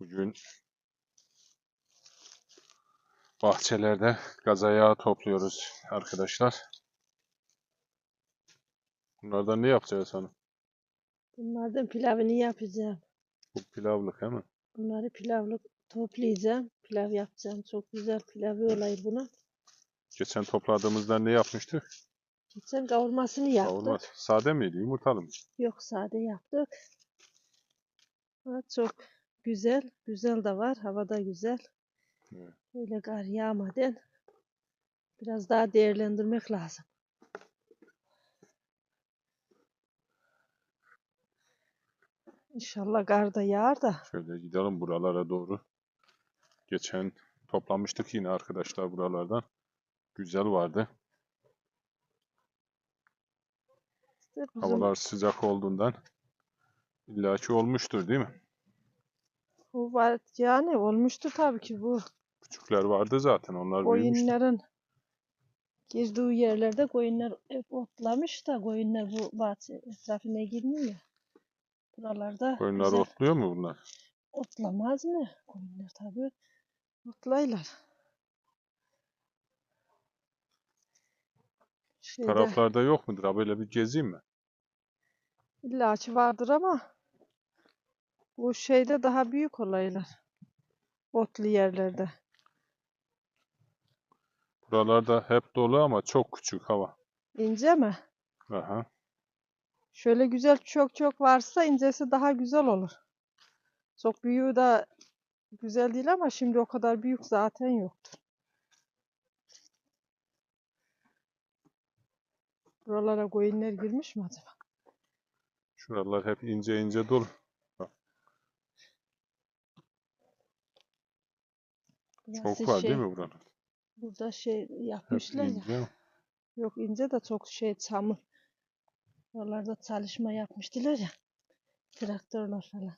Bugün bahçelerde gazayağı topluyoruz arkadaşlar. Bunlardan ne yapacağız hanım? Bunlardan pilavını yapacağım. Bu pilavlık değil mi? Bunları pilavlık toplayacağım. Pilav yapacağım. Çok güzel pilavı olayır bunun. Geçen topladığımızda ne yapmıştık? Geçen kavurmasını yaptık. Kavurma. Sade miydi? Yumurtalı mı? Yok sade yaptık. Ha, çok güzel. Güzel de var. Hava da güzel. Evet. Öyle kar yağmadan biraz daha değerlendirmek lazım. İnşallah kar da yağar da. Şöyle gidelim buralara doğru. Geçen toplamıştık yine arkadaşlar buralardan. Güzel vardı. İşte bizim Havalar sıcak olduğundan illaki olmuştur değil mi? Bu var yani olmuştu tabii ki bu. Küçükler vardı zaten. Onlar büyümüştü. Koyunların girdiği yerlerde koyunlar hep otlamış da koyunlar bu bahçe etrafına girmiyor. Buralarda Koyunlar güzel otluyor mu bunlar? otlamaz mı? Koyunlar tabii otlaylar. Şeyde Taraflarda yok mudur? Ha böyle bir gezeyim mi? illaki vardır ama bu şeyde daha büyük olaylar. Otlu yerlerde. Buralarda hep dolu ama çok küçük hava. İnce mi? Aha. Şöyle güzel çok çok varsa incesi daha güzel olur. Çok büyüğü de güzel değil ama şimdi o kadar büyük zaten yoktur. Buralara koyunlar girmiş mi acaba? Şuralar hep ince ince dolu. Çok var şey, değil mi buranın? Burada şey yapmışlar ya. Yok ince de çok şey çamur. Oralarda çalışma yapmıştılar ya. Traktörler falan.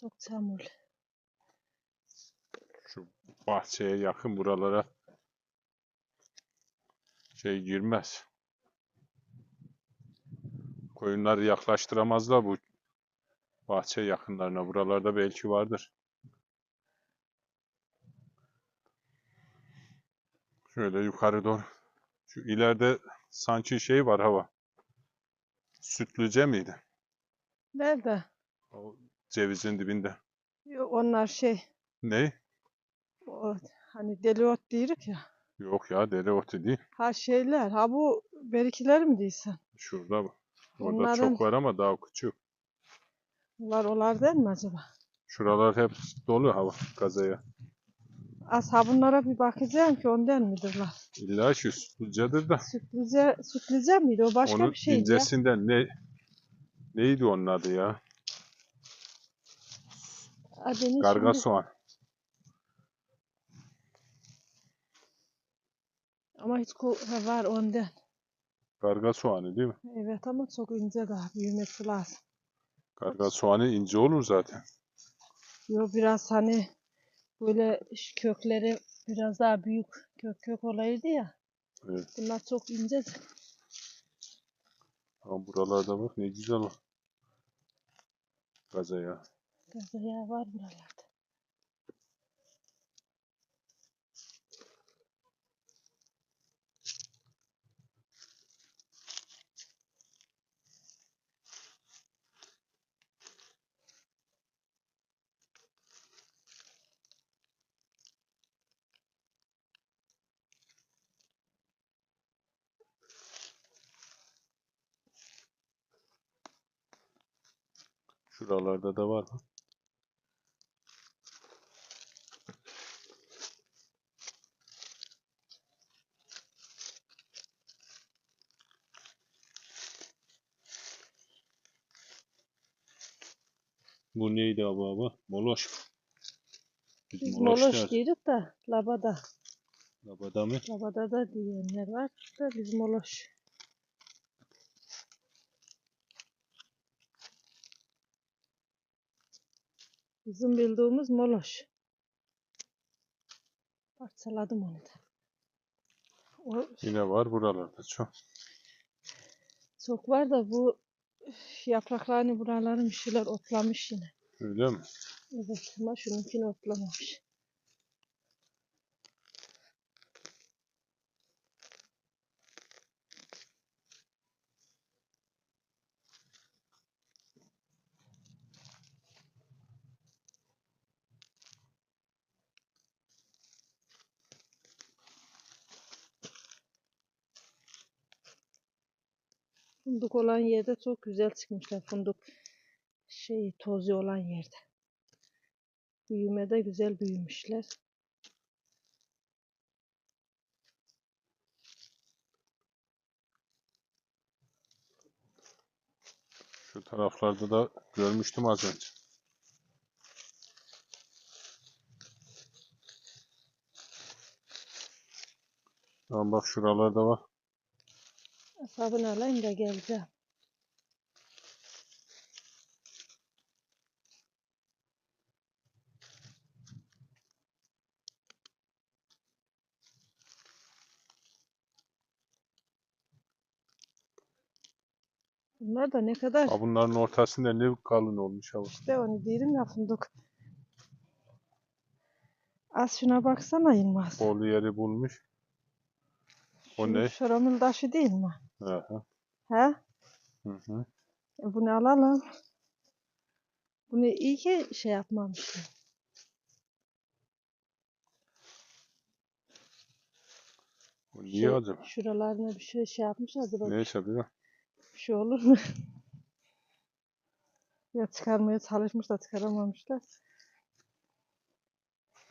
Çok çamurlu. Şu bahçeye yakın buralara şey girmez. Koyunları yaklaştıramazlar bu bahçe yakınlarına. Buralarda belki vardır. Şöyle yukarı doğru. Şu ileride sanki şey var hava. Sütlüce miydi? Nerede? O cevizin dibinde. Yok onlar şey. Ne? O, hani deli ot diyoruz ya. Yok ya dereotu değil. Ha şeyler. Ha bu berikiler mi değilsen? Şurada bu. Orada Onların- çok var ama daha küçük. Bunlar olar değil mi acaba? Şuralar hep dolu hava gazaya. Az ha bunlara bir bakacağım ki ondan mıdırlar? İlla şu sütlücedir de. Sütlüce, sütlüce miydi? O başka Onun bir şeydi ya. incesinden ne neydi onun adı ya? Adını Garga şimdi- soğan. Ama hiç ko- ha, var ondan. Garga soğanı değil mi? Evet ama çok ince daha büyümesi lazım. Garga soğanı ince olur zaten. Yo biraz hani böyle kökleri biraz daha büyük kök kök olaydı ya. Evet. Bunlar çok ince. Ama buralarda bak ne güzel o. Gazaya. Gazaya var buralarda. Şuralarda da var. bak. Bu neydi abi abi? Moloş. Biz, Biz moloş diyoruz da labada. Labada mı? Labada da diyenler var da biz moloş. Bizim bildiğimiz moloş. Parçaladım onu da. O Yine var buralarda çok. çok var da bu üf, yapraklarını buraların bir şeyler otlamış yine. Öyle mi? Evet ama şununkini otlamamış. Fındık olan yerde çok güzel çıkmışlar. Fındık şey tozu olan yerde. Büyümede güzel büyümüşler. Şu taraflarda da görmüştüm az önce. Tamam bak şuralarda var. Hesabını alayım da geleceğim. Bunlar da ne kadar Ha bunların ortasında ne kalın olmuş ha. işte onu diyelim ya fındık. Az şuna baksana Yılmaz. Bol yeri bulmuş. O Şu ne? şoramın taşı değil mi? Aha. He? Hı hı. E bunu alalım. Bunu iyi ki şey yapmamışlar. Bu niye Şu- acaba? Şuralarına bir şey şey yapmışlardır. o Neyse bir de. Bir şey olur mu? ya çıkarmaya çalışmış da çıkaramamışlar.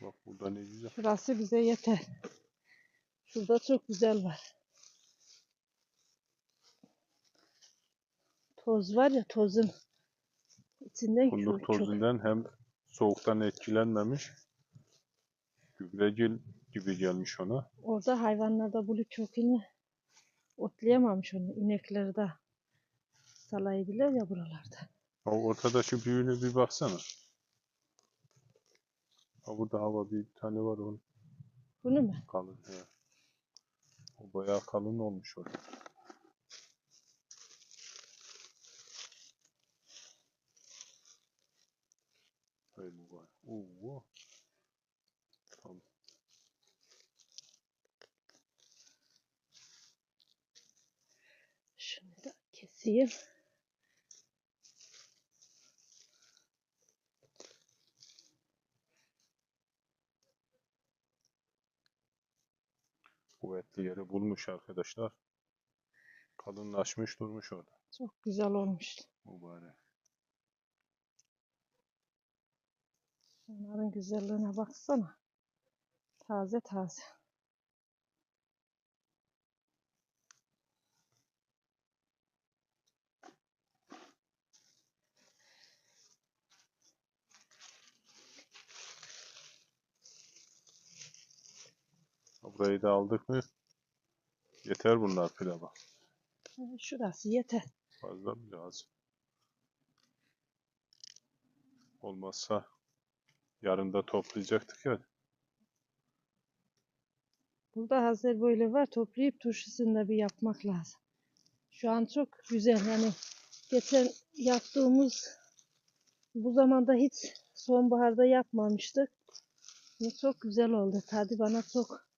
Bak burada ne güzel. Şurası bize yeter. Şurada çok güzel var. Toz var ya tozun içinden Fındık çok, çok tozundan hem soğuktan etkilenmemiş. Gübrecil gibi gelmiş ona. orada hayvanlarda bulu kökünü otlayamamış onu. İnekleri de salaydılar ya buralarda. Ha ortada şu büyüğüne bir baksana. Ha burada hava bir tane var onun Bunu mu? kalın. He. O bayağı kalın olmuş orada. Böyle var. Oo. Tamam. Şunu da keseyim. Kuvvetli bulmuş arkadaşlar. Kalınlaşmış durmuş orada. Çok güzel olmuş. Mübarek. Bunların güzelliğine baksana. Taze taze. Burayı da aldık mı? Yeter bunlar pilava. Ha, Şurası yeter. Fazla mı lazım? Olmazsa yarın da toplayacaktık ya. Burada hazır böyle var. Toplayıp turşusunu da bir yapmak lazım. Şu an çok güzel. Yani geçen yaptığımız bu zamanda hiç sonbaharda yapmamıştık. Çok güzel oldu. Tadı bana çok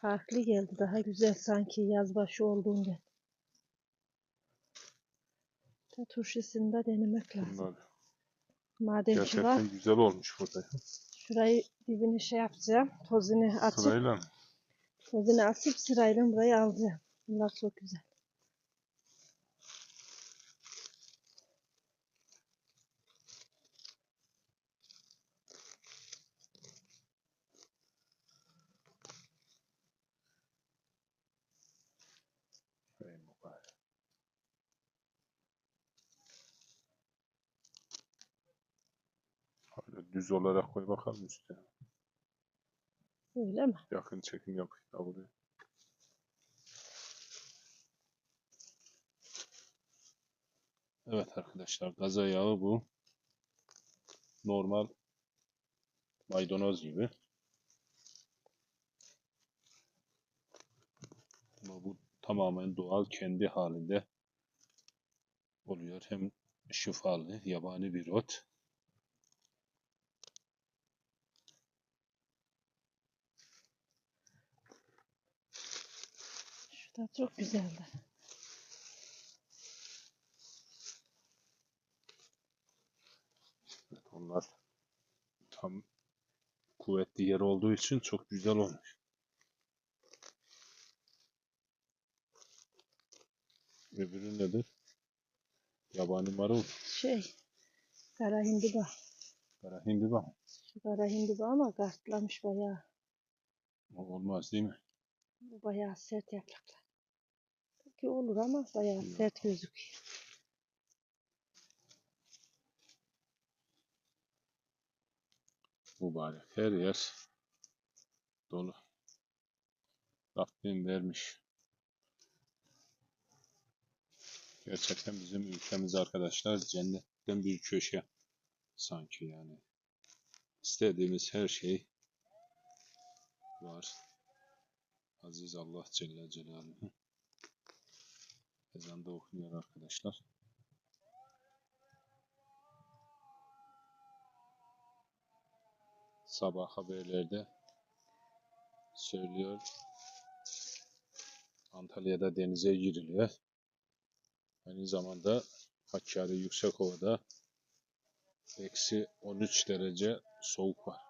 farklı geldi. Daha güzel sanki yaz başı olduğunda. Da turşusunu da denemek lazım. Bunlar Madem ki var. gerçekten güzel olmuş burada. Şurayı dibini şey yapacağım. Tozunu açıp Sırayla mı? tozunu açıp sırayla burayı alacağım. Bunlar çok güzel. Ey mübarek. Öyle düz olarak koy bakalım üstüne. Öyle mi? Yakın çekim yap ya buraya. Evet arkadaşlar gaza yağı bu. Normal maydanoz gibi. Ama bu tamamen doğal kendi halinde oluyor. Hem şifalı, yabani bir ot. Da çok güzeldi. Evet, onlar tam kuvvetli yer olduğu için çok güzel olmuş. Öbürü nedir? Yabani marul. Şey, kara hindiba. Kara hindiba. Şu kara hindiba ama kartlamış bayağı. Olmaz değil mi? Bu bayağı sert yapraklar. Belki olur ama bayağı sert gözüküyor. Mübarek. Her yer dolu. Rabbim vermiş. Gerçekten bizim ülkemiz arkadaşlar cennetten bir köşe sanki yani. İstediğimiz her şey var. Aziz Allah Celle Celaluhu. Ezanda okunuyor arkadaşlar. Sabah haberlerde söylüyor. Antalya'da denize giriliyor. Aynı zamanda Hakkari Yüksekova'da eksi 13 derece soğuk var.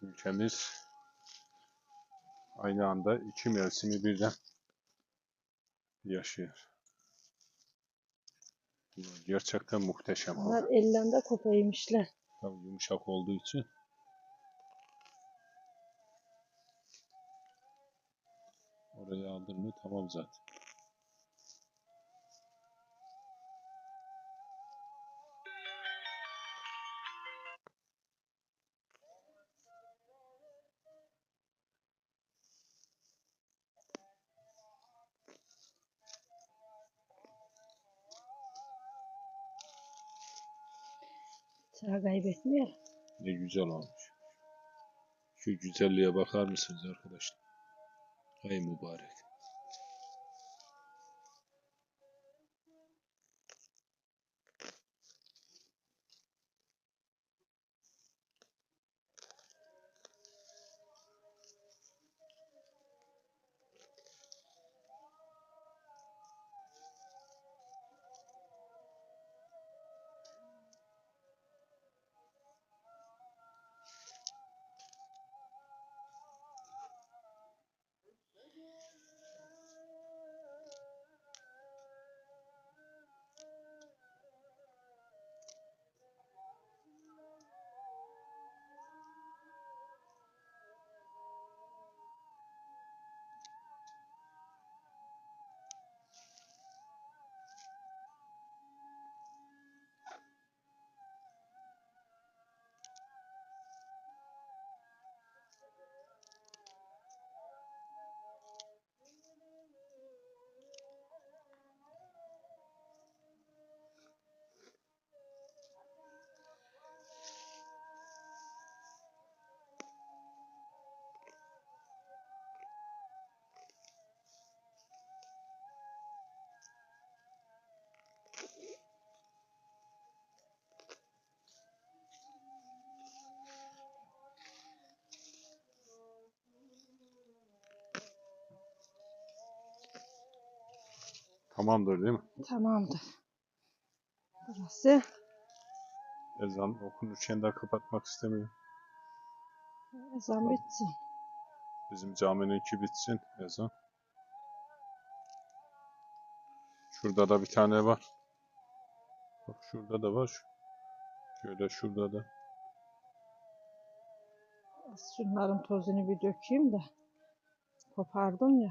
Ülkemiz aynı anda iki mevsimi birden yaşıyor. Gerçekten muhteşem. hava. Onlar ellerde kopaymışlar. Tabii yumuşak olduğu için. Oraya aldın mı tamam zaten. Sıra kaybetmeyelim. Ne güzel olmuş. Şu güzelliğe bakar mısınız arkadaşlar? Ay mübarek. Tamamdır değil mi? Tamamdır. Burası Ezan okunurken de kapatmak istemiyorum. ezan bitsin. Bizim camininki bitsin ezan. Şurada da bir tane var. Bak şurada da var. Şöyle şurada da. Şunların tozunu bir dökeyim de. Kopardım ya.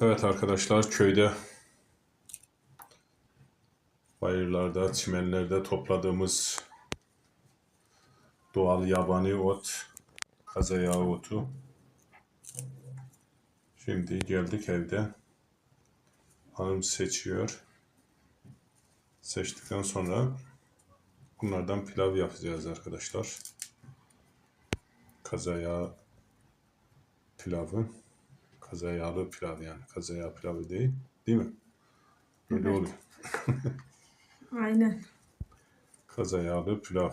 Evet arkadaşlar köyde bayırlarda, çimenlerde topladığımız doğal yabani ot, kazayağı otu. Şimdi geldik evde. Hanım seçiyor. Seçtikten sonra bunlardan pilav yapacağız arkadaşlar. Kazayağı pilavı. Kazayağlı pilav yani. Kazayağı pilavı değil. Değil mi? Öyle Evet. oluyor. Aynen. Kazayağlı pilav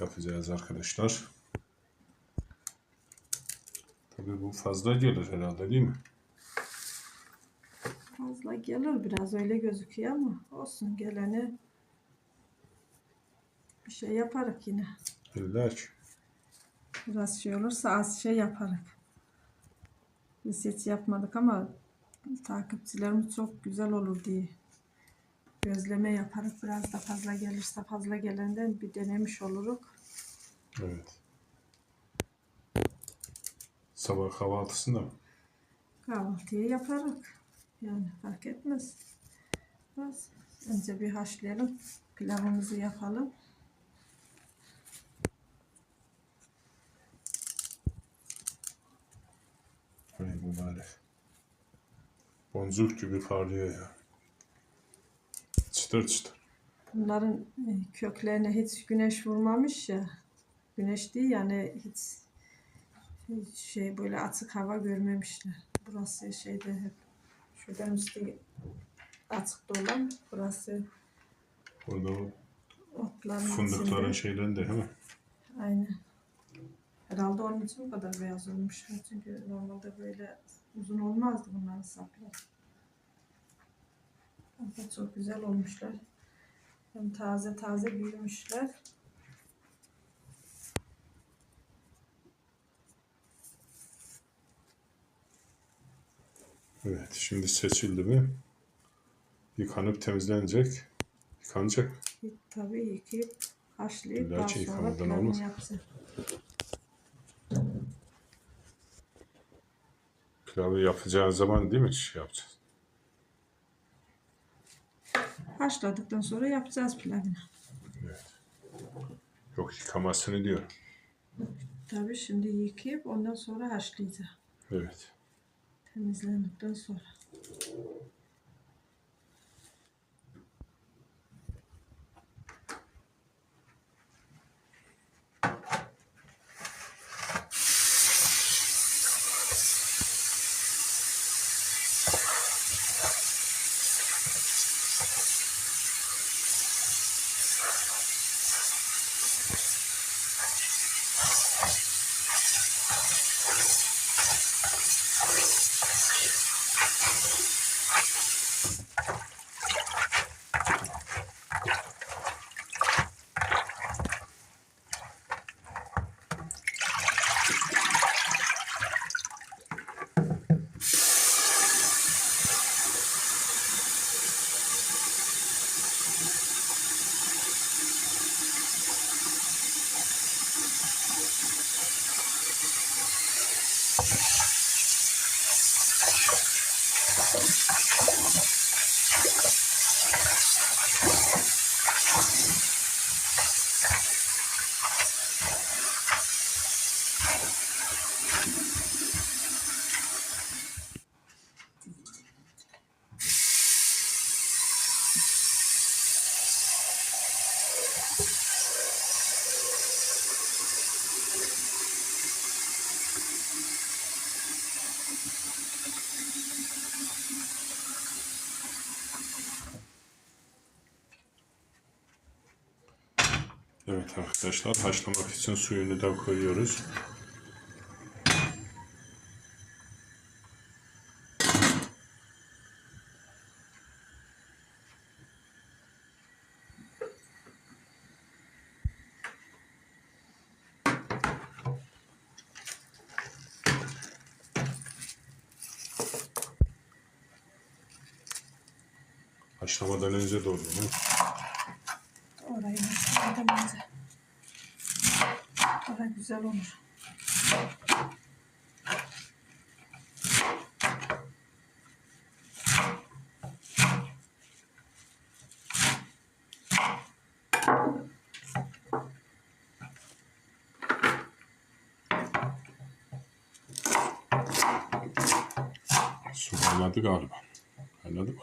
yapacağız arkadaşlar. Tabii bu fazla gelir herhalde değil mi? Fazla gelir biraz öyle gözüküyor ama olsun geleni bir şey yaparık yine. İlla. Biraz şey olursa az şey yaparık. Hiç yapmadık ama takipçilerimiz çok güzel olur diye. Gözleme yaparık biraz da fazla gelirse fazla gelenden bir denemiş oluruk. Evet. Sabah kahvaltısında mı? Kahvaltıya yaparık. Yani fark etmez. Biraz önce bir haşlayalım. Pilavımızı yapalım. Ay mübarek. Boncuk gibi parlıyor ya. Çıtır çıtır. Bunların e, köklerine hiç güneş vurmamış ya. Güneş değil yani hiç hiç şey böyle açık hava görmemişler. Burası şeyde hep şuradan üstü açık dolan. Burası Orada o otların fındıkların içinde. şeylerinde değil mi? Aynen. Herhalde onun için bu kadar beyaz olmuşlar. Çünkü normalde böyle uzun olmazdı bunların sapları. Ama çok güzel olmuşlar. Hem taze taze büyümüşler. Evet. Şimdi seçildi mi? Yıkanıp temizlenecek. Yıkanacak. Tabii yıkayıp haşlayıp daha sonra pilavını yapsın. Pilavı yapacağın zaman değil mi şey yapacağız? Haşladıktan sonra yapacağız pilavını. Evet. Yok yıkamasını diyor. Tabii şimdi yıkayıp ondan sonra haşlayacağız. Evet. Temizlendikten sonra. Evet arkadaşlar haşlamak için suyunu da koyuyoruz. Haşlamadan önce doğru mu? Güzel olur. Su kaynadı galiba. Kaynadı mı?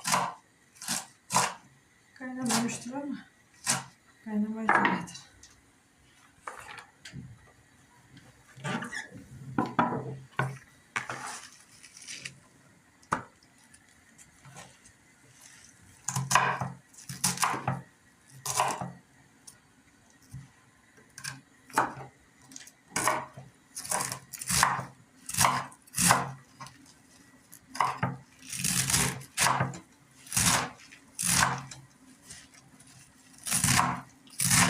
Kaynamamıştır ama kaynamayı gerektir.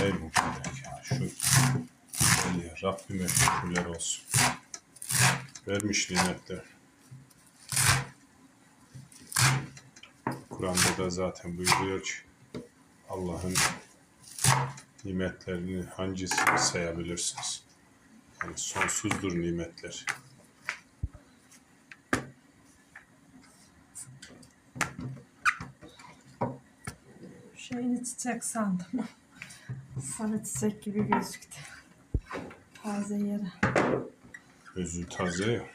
Ey mübarek ya. Şu eli Rabbime şükürler olsun. Vermiş nimetler. Kur'an'da da zaten buyuruyor ki Allah'ın nimetlerini hangisini sayabilirsiniz? Yani sonsuzdur nimetler. Şeyini çiçek sandım. Sarı çiçek gibi gözüktü. Taze yere. Özü taze ya.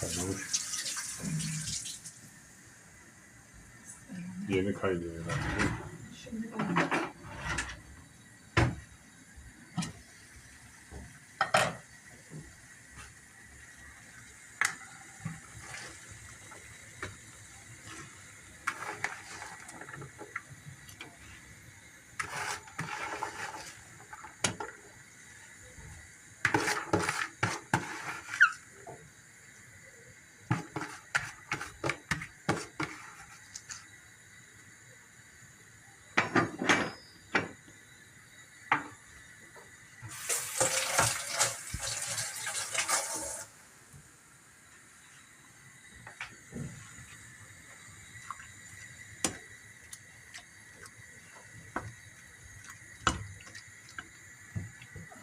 Kaynamış. Yeni kaynıyor herhalde. değil mi? Şimdi ben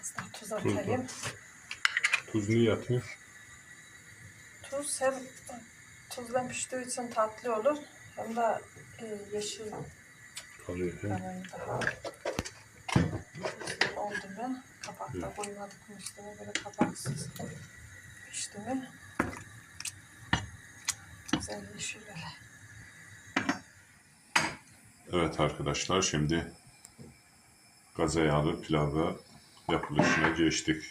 az daha tuz atayım. Tuz niye atıyor? Tuz hem tuzla piştiği için tatlı olur hem de e, yeşil Kalıyor. daha oldu mu kapakta koymadık mı üstüne böyle kapaksız pişti mi güzel yeşil öyle. Evet arkadaşlar şimdi gaza yağlı pilavı yapılışına geçtik.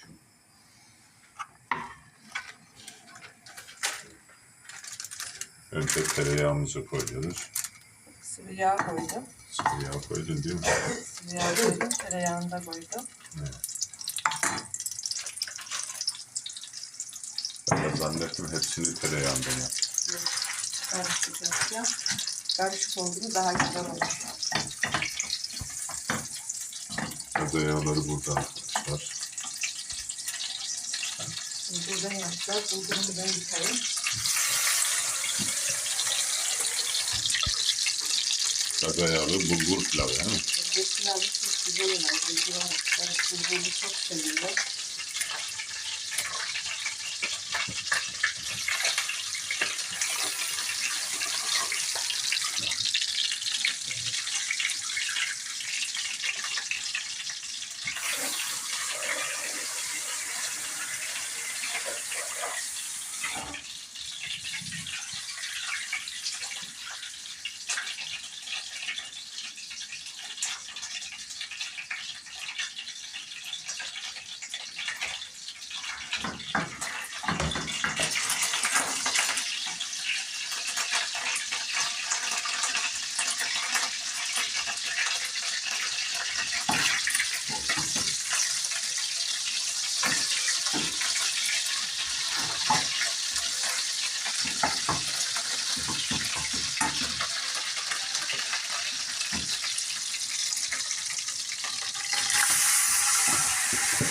Önce tereyağımızı koyuyoruz. Sıvı yağ koydum. Sıvı yağ koydun değil mi? Sıvı yağ koydum. Tereyağını da koydum. Ben de zannettim hepsini tereyağından yap. Ya. Karışık oldu mu daha güzel olur. Gaza yağları Şimdi buradan yapacağız. Bulgurumu ben yıkayayım. Gaza yağlı bulgur pilavı değil mi? Bu pilavı çok güzel olur. Bulguru, ben bulguru çok seviyorum. Bunu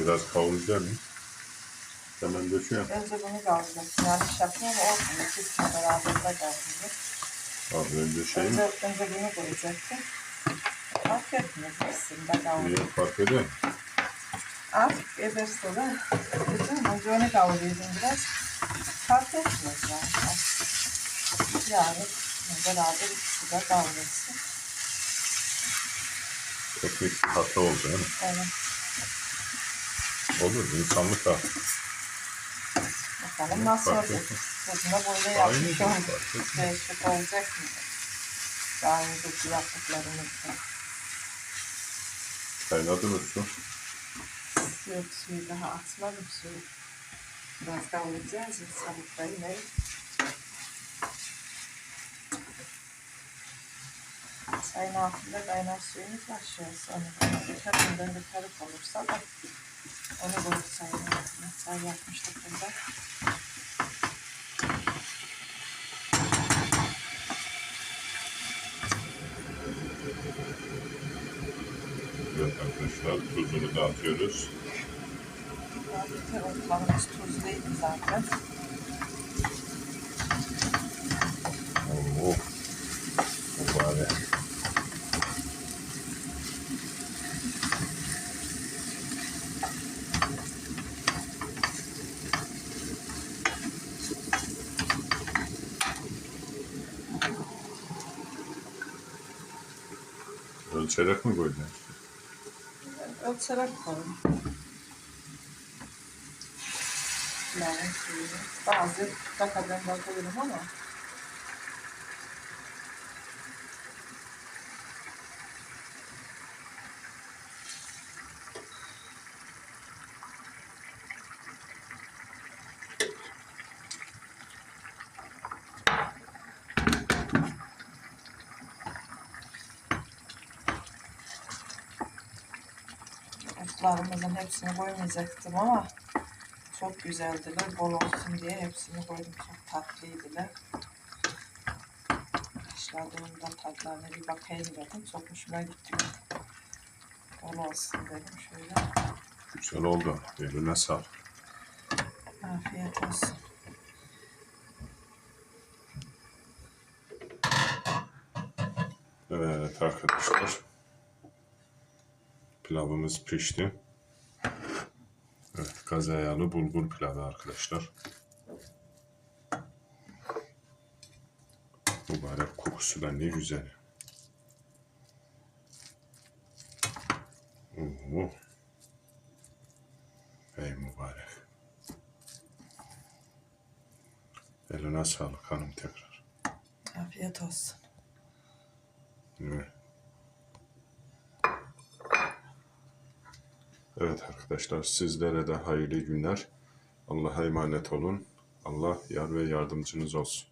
biraz kavuracağım. Hemen döküyorum. Önce bunu kavuracaksın. Yanlış yaptım ama olsun. İkisi beraber de kavuracak. Abi önce şey mi? Önce, önce bunu koyacaksın. Fark de kavur. Niye fark musun? Artık ederse de dedim. Önce onu kavuruyordum biraz. Fark etmez yani. Yani beraber ikisi de kavrulsun. Teknik hata oldu yani. Evet. Olur insanlık da. Bakalım nasıl Fark olacak. etmez. Tadına böyle yapmış değil, olduk. etmez. Değişik olacak mı? Daha önceki yaptıklarımızda. Kaynadı mı su? Yok suyu daha atmadım suyu. Biraz kavuracağız ya sabıklayı ne? Çayın altında kaynar suyumuz an sonra. Hepsinden bir karık olursa da onu koyduk çayın altına. Çay yapmıştık burada. Arkadaşlar tuzunu da atıyoruz. Otlarımız tuzluydu zaten. Oo. Mübarek. Ölçerek mi koydun? Ölçerek koyun. Yani suyunu. Bazı dakadan da koyuyorum ama otlarımızın hepsini koymayacaktım ama çok güzeldiler. Bol olsun diye hepsini koydum. Çok tatlıydılar. Başladığımda tadlarına bir bakayım dedim. Çok hoşuma gitti. Bol olsun dedim şöyle. Güzel oldu. Eline sağlık. Afiyet olsun. Evet arkadaşlar. Pilavımız pişti. Evet gazayağlı bulgur pilavı arkadaşlar. Mübarek kokusu da ne güzel. Oo. Ey mübarek. Eline sağlık hanım tekrar. Afiyet olsun. Evet. Evet arkadaşlar sizlere de hayırlı günler. Allah'a emanet olun. Allah yar ve yardımcınız olsun.